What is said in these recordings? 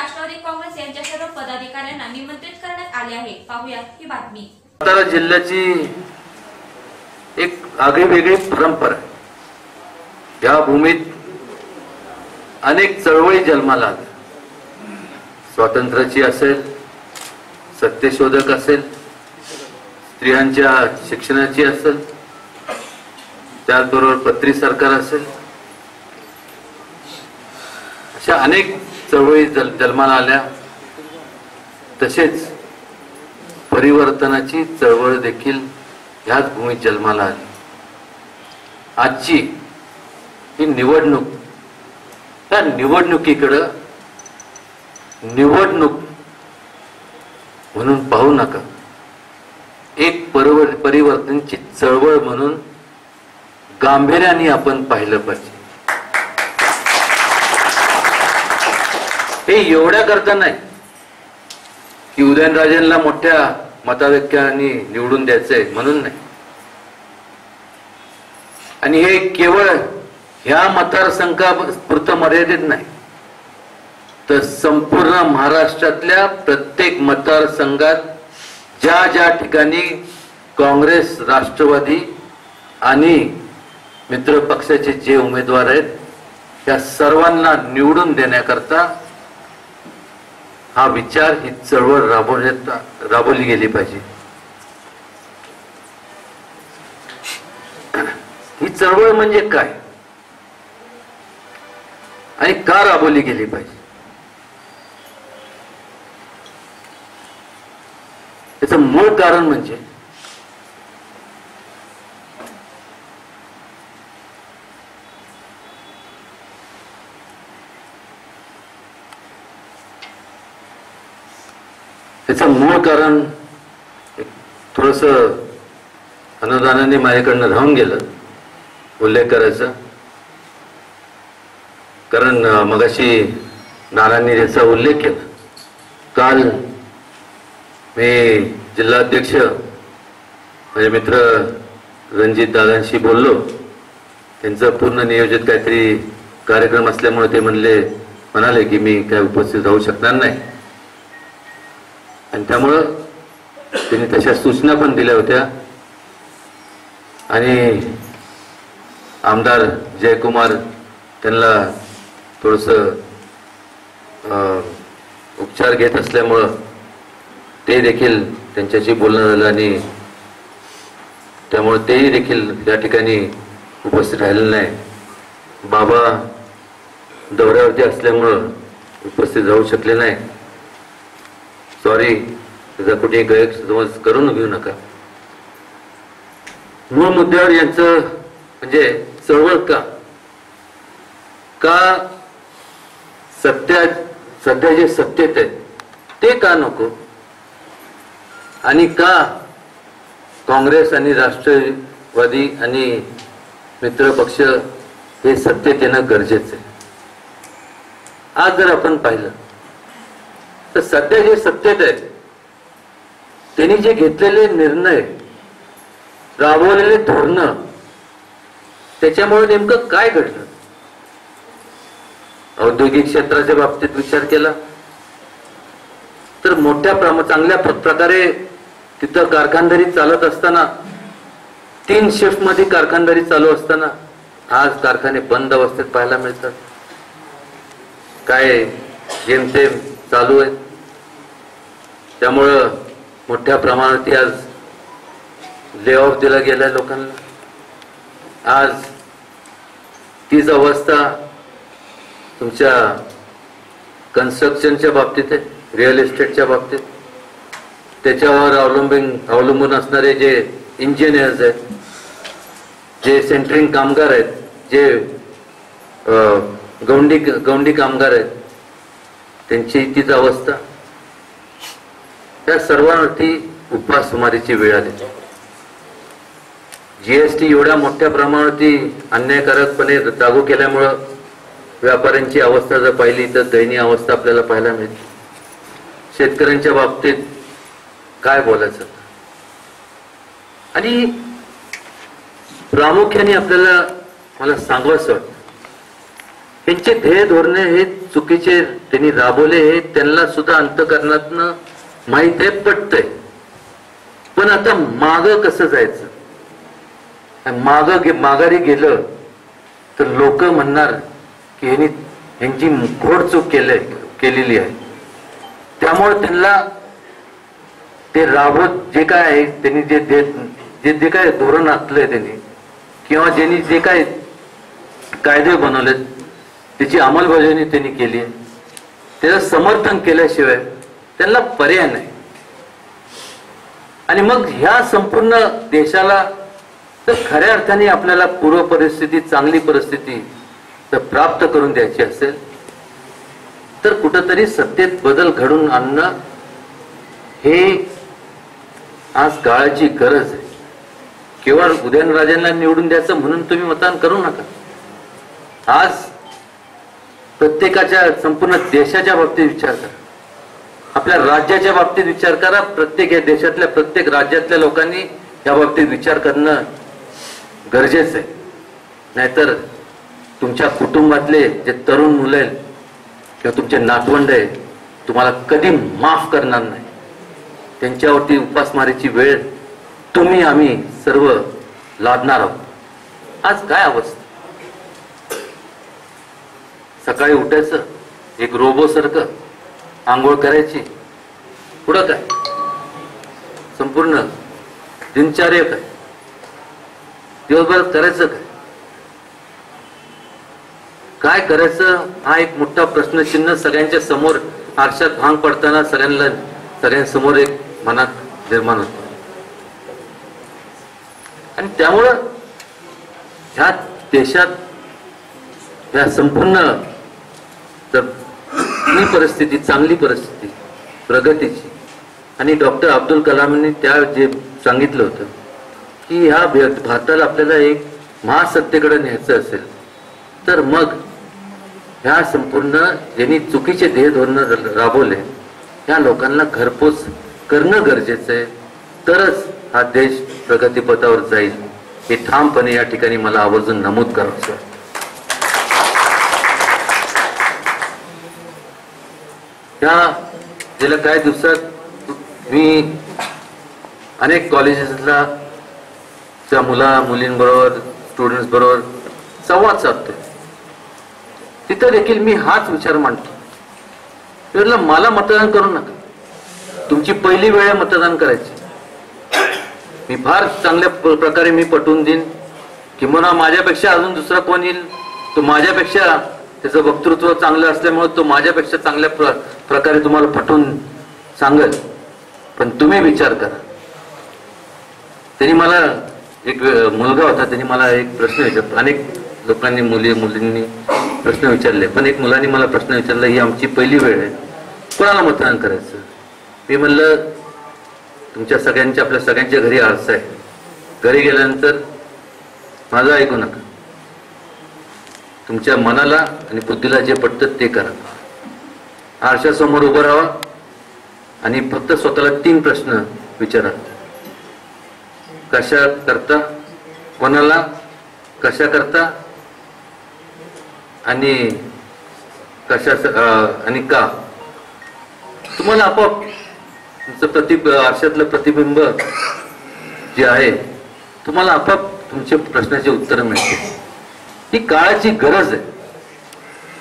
राष्ट्रवादी काँग्रेस यांच्या सर्व पदाधिकाऱ्यांना निमंत्रित करण्यात आले आहे. पाहूया ही बातमी. सातारा जिल्ह्याची एक आगळी वेगळी परंपरा या भूमीत अनेक चळवळी जन्माला स्वातंत्र्याची असेल सत्यशोधक असेल स्त्रियांच्या शिक्षणाची असेल त्याचबरोबर पत्री सरकार असेल अशा अनेक चळवळी जल जन्माला आल्या. तसेच परिवर्तनाची चळवळ देखील ह्याच भूमीत जन्माला आली. आजची ही निवडणूक त्या निवडणुकीकडं निवडणूक म्हणून पाहू नका. एक परवर परिवर्तनची चळवळ म्हणून गांभीर्याने आपण पाहिलं पाहिजे. हे एवढ्या करता नाही की उदयनराजेंना मोठ्या मताधिक्याने निवडून द्यायचंय म्हणून नाही. आणि हे केवळ ह्या मतदारसंघापुरतं मर्यादित नाही तर संपूर्ण महाराष्ट्रातल्या प्रत्येक मतदारसंघात ज्या ज्या ठिकाणी काँग्रेस राष्ट्रवादी आणि मित्र पक्षाचे जे उमेदवार आहेत त्या सर्वांना निवडून देण्याकरता हा विचार ही चळवळ राबवण्यात राबवली गेली पाहिजे. ही चळवळ म्हणजे काय? आणि का राबवली गेली पाहिजे? त्याचं मूळ कारण म्हणजे त्याचं मूळ कारण थोडस अनुदानाने माझ्याकडनं राहून गेलं उल्लेख करायचा. कारण मगाशी नानांनी याचा उल्लेख केला. काल मी जिल्हाध्यक्ष माझे मित्र रणजित दादांशी बोललो. त्यांचं पूर्ण नियोजित काहीतरी कार्यक्रम असल्यामुळे ते म्हणले म्हणाले की मी काय उपस्थित राहू शकणार नाही. आणि त्यामुळं त्यांनी तशा सूचना पण दिल्या होत्या. आणि आमदार जयकुमार त्यांना थोडस उपचार घेत असल्यामुळं ते देखील त्यांच्याशी बोलणं झालं आणि त्यामुळे तेही देखील त्या ठिकाणी उपस्थित राहिलेलं नाही. बाबा दौऱ्यावरती असल्यामुळं उपस्थित राहू शकले नाही. सॉरी त्याचा कुठे गैरसमज करून घेऊ नका. मूळ मुद्द्यावर यांचं म्हणजे चळवळ का? का सत्या सध्या जे सत्तेत आहे ते का नको? आणि का काँग्रेस आणि राष्ट्रवादी आणि मित्र पक्ष हे सत्तेत येणं गरजेचं आहे? आज जर आपण पाहिलं तर सध्या जे सत्तेत आहेत त्यांनी जे घेतलेले निर्णय राबवलेले धोरण त्याच्यामुळे नेमकं काय घडलं? औद्योगिक क्षेत्राच्या बाबतीत विचार केला तर मोठ्या प्रमा चांगल्या प्रकारे तिथं कारखानदारी चालत असताना तीन शिफ्टमध्ये कारखानदारी चालू असताना आज कारखाने बंद अवस्थेत पाहायला मिळतात. काय जेमतेम चालू आहे त्यामुळं मोठ्या प्रमाणात आज ले ऑफ दिला गेलाय लोकांना. आज तीच अवस्था तुमच्या कन्स्ट्रक्शनच्या बाबतीत आहे रिअल इस्टेटच्या बाबतीत. त्याच्यावर अवलंबून अवलंबून असणारे जे इंजिनियर्स आहेत जे सेंटरिंग कामगार आहेत जे गौंडी गौंडी कामगार आहेत त्यांची तीच अवस्था. त्या सर्वांवरती उपासमारीची वेळ आली. जीएसटी एवढ्या मोठ्या प्रमाणावरती अन्यायकारकपणे लागू केल्यामुळं व्यापाऱ्यांची अवस्था जर पाहिली तर दयनीय अवस्था आपल्याला पाहायला मिळते शेतकऱ्यांच्या बाबतीत काय बोलायचं? आणि प्रामुख्याने आपल्याला मला सांगावंसं वाटतं. त्यांचे ध्येय धोरणे हे चुकीचे त्यांनी राबवले हे त्यांना सुद्धा अंतकरणातनं माहीत आहे पटतंय. पण आता माग कसं जायचं? माग गे माघारी गेलं तर लोक म्हणणार की यांनी ह्यांची घोड चूक केलंय केलेली आहे. त्यामुळे त्यांना ते राबवत जे काय आहे त्यांनी जे देत जे जे काय धोरण आखलंय त्यांनी किंवा ज्यांनी जे काय कायदे बनवलेत त्याची अंमलबजावणी त्यांनी केली. आहे त्याचं समर्थन केल्याशिवाय त्यांना पर्याय नाही. आणि मग ह्या संपूर्ण देशाला तर खऱ्या अर्थाने आपल्याला पूर्व परिस्थिती चांगली परिस्थिती तर प्राप्त करून द्यायची असेल तर कुठंतरी सत्तेत बदल घडून आणणं हे आज काळाची गरज आहे. केवळ उदयनराजांना निवडून द्यायचं म्हणून तुम्ही मतदान करू नका. आज प्रत्येकाच्या संपूर्ण देशाच्या बाबतीत विचार करा. आपल्या राज्याच्या बाबतीत विचार करा. प्रत्येक या देशातल्या प्रत्येक राज्यातल्या लोकांनी या बाबतीत विचार करणं गरजेचं आहे. नाहीतर तुमच्या कुटुंबातले जे तरुण मुलं आहेत किंवा तुमचे नातवंड आहे तुम्हाला कधी माफ करणार नाही. त्यांच्यावरती उपासमारीची वेळ तुम्ही आम्ही सर्व लादणार आहोत. आज काय अवस्था? सकाळी उठायचं एक रोबो सारखं आंघोळ करायची. पुढं काय? संपूर्ण दिनचर्या काय? दिवसभर करायचं काय? काय करायचं? हा एक मोठा प्रश्नचिन्ह सगळ्यांच्या समोर आरशात भांग पडताना सगळ्यांना सगळ्यांसमोर एक मनात निर्माण होतो. आणि त्यामुळं ह्या देशात ह्या संपूर्ण जर ही परिस्थिती चांगली परिस्थिती प्रगतीची. आणि डॉक्टर अब्दुल कलामांनी त्या जे सांगितलं होतं की ह्या भारताला आपल्याला एक महासत्तेकडे न्यायचं असेल तर मग ह्या संपूर्ण ज्यांनी चुकीचे ध्येय धोरण राबवले ह्या लोकांना घरपोच करणं गरजेचं आहे. तरच हा देश प्रगतीपथावर जाईल. हे ठामपणे या ठिकाणी मला आवर्जून नमूद करायचं त्या गेल्या काही दिवसात मी अनेक कॉलेजेसला त्या मुला मुलींबरोबर स्टुडंट्स बरोबर संवाद साधतोय. तिथं देखील मी हाच विचार मांडतो. मला मतदान करू नका. तुमची पहिली वेळ मतदान करायची. मी फार चांगल्या प्रकारे मी पटवून देईन. किंवा माझ्यापेक्षा अजून दुसरा कोण येईल तो माझ्यापेक्षा त्याचं वक्तृत्व चांगलं असल्यामुळे तो माझ्यापेक्षा चांगल्या प्र प्रकारे तुम्हाला पटवून सांगत पण तुम्ही विचार करा. त्यांनी मला एक मुलगा होता त्यांनी मला एक प्रश्न विचार अनेक लोकांनी मुली मुलींनी प्रश्न विचारले पण एक मुलाने मला प्रश्न विचारला ही आमची पहिली वेळ आहे. कोणाला मतदान करायचं? मी म्हणलं तुमच्या सगळ्यांच्या आपल्या सगळ्यांच्या घरी आरसा आहे. घरी गेल्यानंतर माझं ऐकू नका. तुमच्या मनाला आणि बुद्धीला जे पटतं ते करा. आरशासमोर उभं राहा आणि फक्त स्वतःला तीन प्रश्न विचारा. कशा करता कोणाला कशा करता आणि कशा आणि का? तुम्हाला आपोआप तुमचं प्रति आरशातलं प्रतिबिंब जे आहे तुम्हाला आपोआप तुमच्या प्रश्नाचे उत्तर मिळते ही काळाची गरज आहे.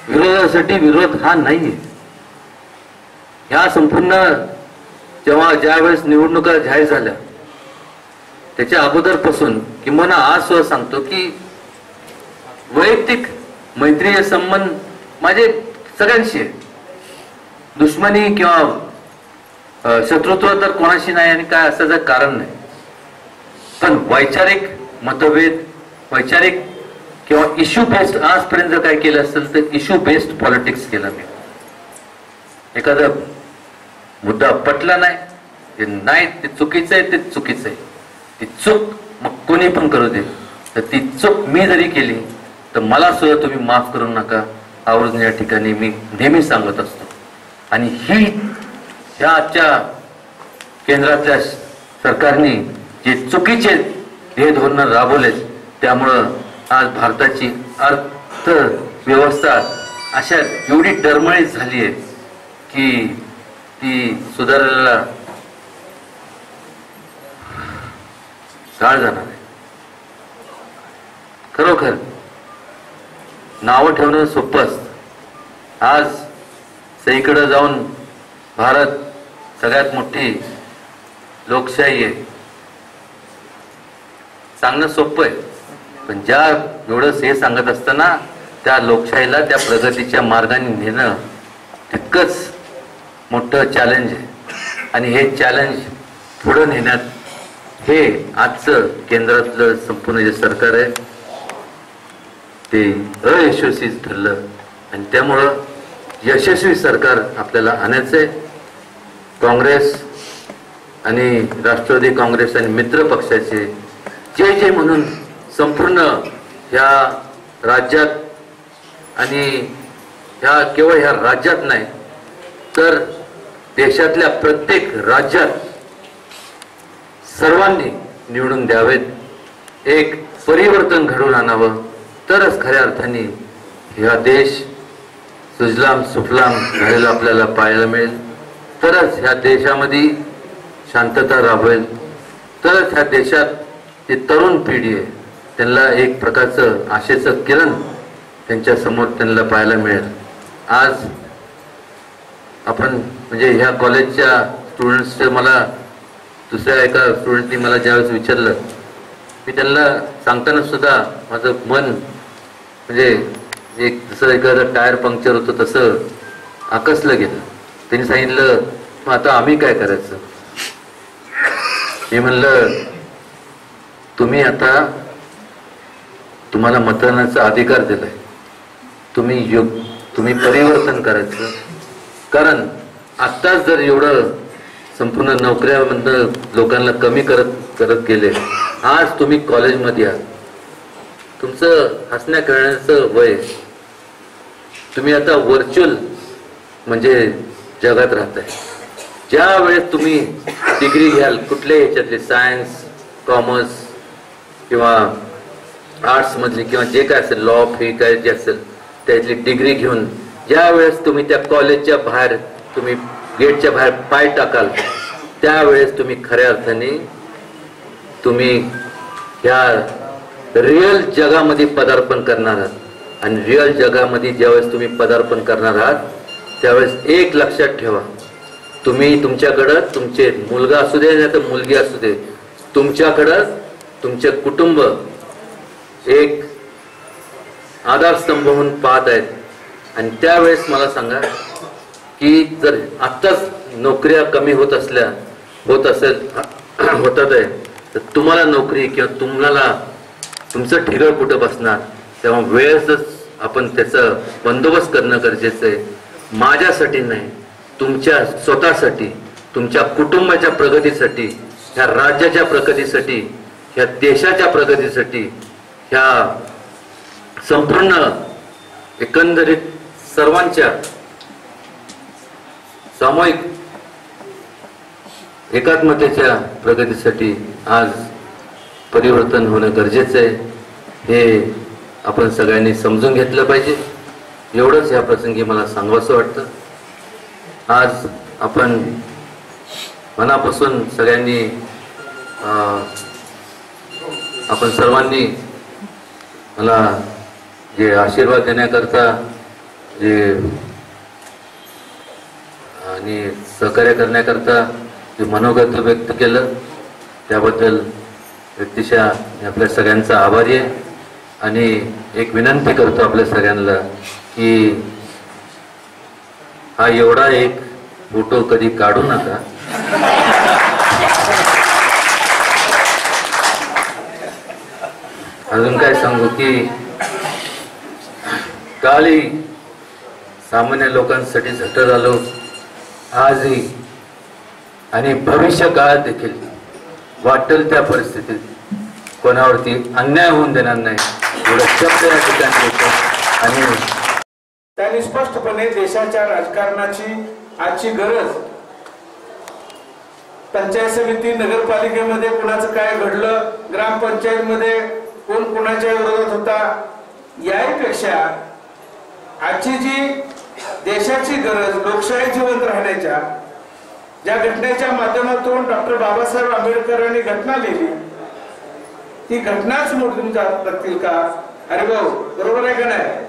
विरोधासाठी विरोध हा नाही आहे ह्या संपूर्ण जेव्हा ज्या वेळेस निवडणुका जाहीर झाल्या त्याच्या अगोदरपासून किंवा आज सुद्धा सांगतो की वैयक्तिक मैत्रीय संबंध माझे सगळ्यांशी दुश्मनी किंवा शत्रुत्व तर कोणाशी नाही आणि काय असं कारण नाही. पण वैचारिक मतभेद वैचारिक किंवा इश्यू बेस्ड आजपर्यंत जर काय केलं असेल तर इश्यू बेस्ड पॉलिटिक्स केलं मी. एखादं मुद्दा पटला नाही. ते नाही ते चुकीचं आहे ते चुकीचं आहे. ती चूक मग कोणी पण करू दे. तर ती चूक मी जरी केली तर मला सुद्धा तुम्ही माफ करू नका. आवर्जून या ठिकाणी मी नेहमी सांगत असतो. आणि ही ह्या आजच्या केंद्रातल्या सरकारने जे चुकीचे हे धोरणं राबवले त्यामुळं आज भारताची अर्थव्यवस्था अशा एवढी डरमळीत झाली आहे की ती सुधारलेला काळ जाणार आहे. खरोखर नावं ठेवणं सोपं असतं. आज सईकडं जाऊन भारत सगळ्यात मोठी लोकशाही आहे. सांगणं सोपं आहे. पण ज्या एवढंच हे सांगत असताना त्या लोकशाहीला त्या प्रगतीच्या मार्गाने नेणं तितकंच मोठं चॅलेंज आहे. आणि हे चॅलेंज पुढं नेण्यात हे आजचं केंद्रातलं संपूर्ण जे सरकार आहे ते अयशस्वी ठरलं. आणि त्यामुळं यशस्वी सरकार आपल्याला आणायचं आहे. काँग्रेस आणि राष्ट्रवादी काँग्रेस आणि मित्र पक्षाचे जे जे म्हणून संपूर्ण ह्या राज्यात आणि ह्या केवळ ह्या राज्यात नाही तर देशातल्या प्रत्येक राज्यात सर्वांनी निवडून द्यावेत. एक परिवर्तन घडवून आणावं. तरच खऱ्या अर्थाने ह्या देश सुजलाम सुफलाम झालेला आपल्याला पाहायला मिळेल. तरच ह्या देशामध्ये शांतता राबवेल. तरच ह्या देशात जी तरुण पिढी आहे त्यांना एक प्रकारचं आशेचं किरण त्यांच्यासमोर त्यांना पाहायला मिळेल. आज आपण म्हणजे ह्या कॉलेजच्या स्टुडंट्सचं मला दुसऱ्या एका स्टुडंटनी मला ज्यावेळेस विचारलं मी त्यांना सांगताना सुद्धा माझं मन म्हणजे एक जसं एखादं टायर पंक्चर होतं तसं आकसलं गेलं. त्यांनी सांगितलं मग आता आम्ही काय करायचं? मी म्हणलं तुम्ही आता तुम्हाला मतदानाचा अधिकार दिलाय. तुम्ही योग तुम्ही परिवर्तन करायचं. कारण आत्ताच जर एवढं संपूर्ण नोकऱ्यामधनं लोकांना कमी करत करत गेले आज तुम्ही कॉलेजमध्ये आहात. तुमचं हसण्या खेळण्याचं वय तुम्ही आता व्हर्च्युअल म्हणजे जगात राहताय. ज्या वेळेस तुम्ही डिग्री घ्याल कुठल्याही ह्याच्यातले सायन्स कॉमर्स किंवा आर्ट्समधली किंवा जे काय असेल लॉ फी काय जे असेल त्यातली डिग्री घेऊन ज्या वेळेस तुम्ही त्या कॉलेजच्या बाहेर तुम्ही गेटच्या बाहेर पाय टाकाल त्यावेळेस तुम्ही खऱ्या अर्थाने तुम्ही ह्या रिअल जगामध्ये पदार्पण करणार आहात. आणि रिअल जगामध्ये ज्यावेळेस तुम्ही पदार्पण करणार आहात त्यावेळेस एक लक्षात ठेवा. तुम्ही तुमच्याकडं तुमचे मुलगा असू दे नाही तर मुलगी असू दे तुमच्याकडं तुमचे कुटुंब एक आधारस्तंभ म्हणून पाहत आहेत. आणि त्यावेळेस मला सांगा की जर आत्ताच नोकऱ्या कमी होत असल्या होत असेल होतात आहे तर तुम्हाला नोकरी किंवा तुम्हाला तुमचं ठिगळ कुठं बसणार? तेव्हा वेळेसच आपण त्याचं बंदोबस्त करणं गरजेचं आहे. माझ्यासाठी नाही तुमच्या स्वतःसाठी तुमच्या कुटुंबाच्या प्रगतीसाठी ह्या राज्याच्या प्रगतीसाठी ह्या देशाच्या प्रगतीसाठी ह्या संपूर्ण एकंदरीत सर्वांच्या सामूहिक एकात्मतेच्या प्रगतीसाठी आज परिवर्तन होणं गरजेचं आहे. हे आपण सगळ्यांनी समजून घेतलं पाहिजे. एवढंच या प्रसंगी मला सांगावंसं वाटतं. आज आपण मनापासून सगळ्यांनी आपण सर्वांनी मला जे आशीर्वाद देण्याकरता जे आणि सहकार्य करण्याकरता जे मनोगत व्यक्त केलं त्याबद्दल व्यक्तिशः मी आपल्या सगळ्यांचा आभारी आहे. आणि एक विनंती करतो आपल्या सगळ्यांना की हा एवढा एक फोटो कधी काढू नका. अजून काय सांगू की कालही सामान्य लोकांसाठी झटत आलो. आजही आणि भविष्य काळात देखील वाटेल त्या परिस्थितीत कोणावरती अन्याय होऊन देणार नाही एवढं शब्द या ठिकाणी आणि त्यांनी स्पष्टपणे देशाच्या राजकारणाची आजची गरज पंचायत समिती नगरपालिकेमध्ये कुणाचं काय घडलं ग्रामपंचायतमध्ये कोण कुणाच्या विरोधात होता याहीपेक्षा आजची जी देशाची गरज लोकशाही जिवंत राहण्याच्या ज्या घटनेच्या माध्यमातून डॉक्टर बाबासाहेब आंबेडकरांनी घटना लिहिली ती घटनाच मोडून जातील का? अरे भाऊ बरोबर आहे का नाही?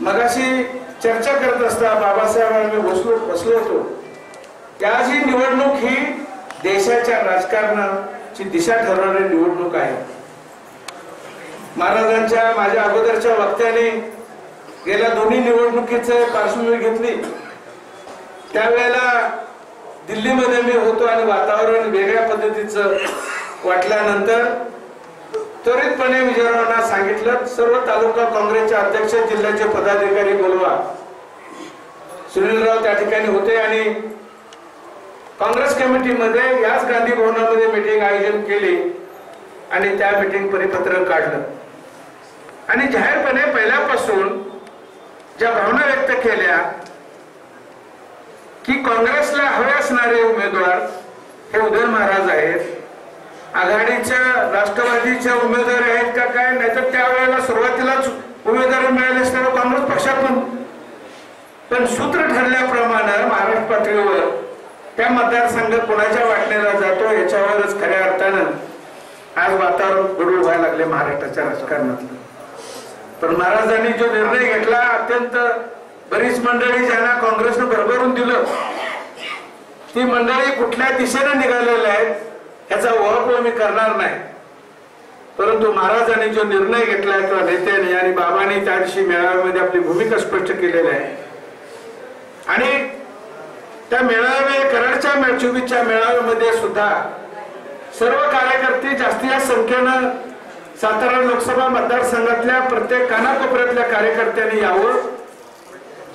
मगाशी चर्चा करत असता बाबासाहेबांनी बसलो बसलो होतो. की आज ही निवडणूक ही देशाच्या राजकारणाची दिशा ठरवणारी निवडणूक आहे. महाराजांच्या माझ्या अगोदरच्या वक्त्याने गेल्या दोन्ही निवडणुकीचे पार्श्वभूमी घेतली. त्यावेळेला दिल्लीमध्ये मी होतो आणि वातावरण वेगळ्या पद्धतीचं वाटल्यानंतर त्वरितपणे विजयरावांना सांगितलं सर्व तालुका काँग्रेसचे अध्यक्ष जिल्ह्याचे पदाधिकारी बोलवा. सुनीलराव त्या ठिकाणी होते आणि काँग्रेस कमिटीमध्ये याच गांधी भवनामध्ये मीटिंग आयोजन केली आणि त्या मीटिंग परिपत्रक काढलं. आणि जाहीरपणे पहिल्यापासून ज्या भावना व्यक्त केल्या की काँग्रेसला हवे असणारे उमेदवार हे उदय महाराज आहेत. आघाडीच्या राष्ट्रवादीच्या उमेदवार आहेत का काय नाहीतर त्यावेळेला सुरुवातीलाच उमेदवार मिळाले असताना काँग्रेस पक्षातून. पण सूत्र ठरल्याप्रमाणे महाराष्ट्र पातळीवर त्या मतदारसंघ कोणाच्या वाटणीला जातो याच्यावरच खऱ्या अर्थानं आज वातावरण गडूळ व्हायला लागले महाराष्ट्राच्या राजकारणातलं. पण महाराजांनी जो निर्णय घेतला अत्यंत बरीच मंडळी ज्यांना काँग्रेसनं भरभरून दिलं ती मंडळी कुठल्या दिशेने निघालेल्या आहेत याचा ओळख मी करणार नाही. परंतु महाराजांनी जो निर्णय घेतला किंवा नेत्याने आणि बाबांनी त्या दिवशी मेळाव्यामध्ये आपली भूमिका स्पष्ट केलेली आहे. आणि त्या मेळावे कराडच्या मे- चोवीसच्या मेळाव्यामध्ये सुद्धा सर्व कार्यकर्ते जास्तीत संख्येनं सातारा लोकसभा मतदारसंघातल्या प्रत्येक कानाकोपऱ्यातल्या कार्यकर्त्यांनी यावं.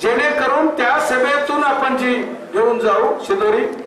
जेणेकरून त्या सभेतून आपण जी घेऊन जाऊ शिदोरी